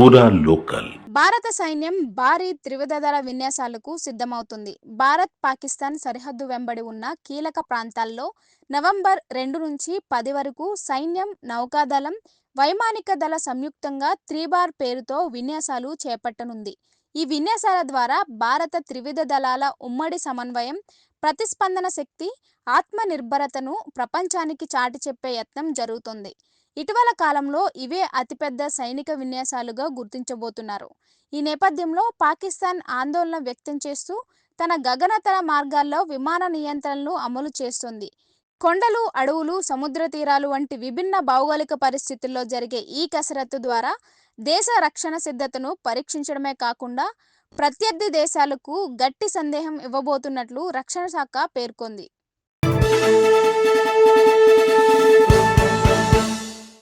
పూరా లోకల్. భారత సైన్యం భారీ త్రివిధ దళ విన్యాసాలకు సిద్ధమవుతుంది. భారత్ పాకిస్తాన్ సరిహద్దు వెంబడి ఉన్న కీలక ప్రాంతాల్లో నవంబర్ రెండు నుంచి పది వరకు సైన్యం నౌకాదళం వైమానిక దళ సంయుక్తంగా త్రిబార్ పేరుతో విన్యాసాలు చేపట్టనుంది. ఈ విన్యాసాల ద్వారా భారత త్రివిధ దళాల ఉమ్మడి సమన్వయం ప్రతిస్పందన శక్తి ఆత్మనిర్భరతను ప్రపంచానికి చాటి చెప్పే యత్నం జరుగుతుంది. ఇటీవల కాలంలో ఇవే అతిపెద్ద సైనిక విన్యాసాలుగా గుర్తించబోతున్నారు. ఈ నేపథ్యంలో పాకిస్తాన్ ఆందోళన వ్యక్తం చేస్తూ తన గగనతల మార్గాల్లో విమాన నియంత్రణలు అమలు చేస్తుంది. కొండలు అడవులు సముద్ర తీరాలు వంటి విభిన్న భౌగోళిక పరిస్థితుల్లో జరిగే ఈ కసరత్తు ద్వారా దేశ రక్షణ సిద్ధతను పరీక్షించడమే కాకుండా ప్రత్యర్థి దేశాలకు గట్టి సందేహం ఇవ్వబోతున్నట్లు రక్షణ శాఖ పేర్కొంది.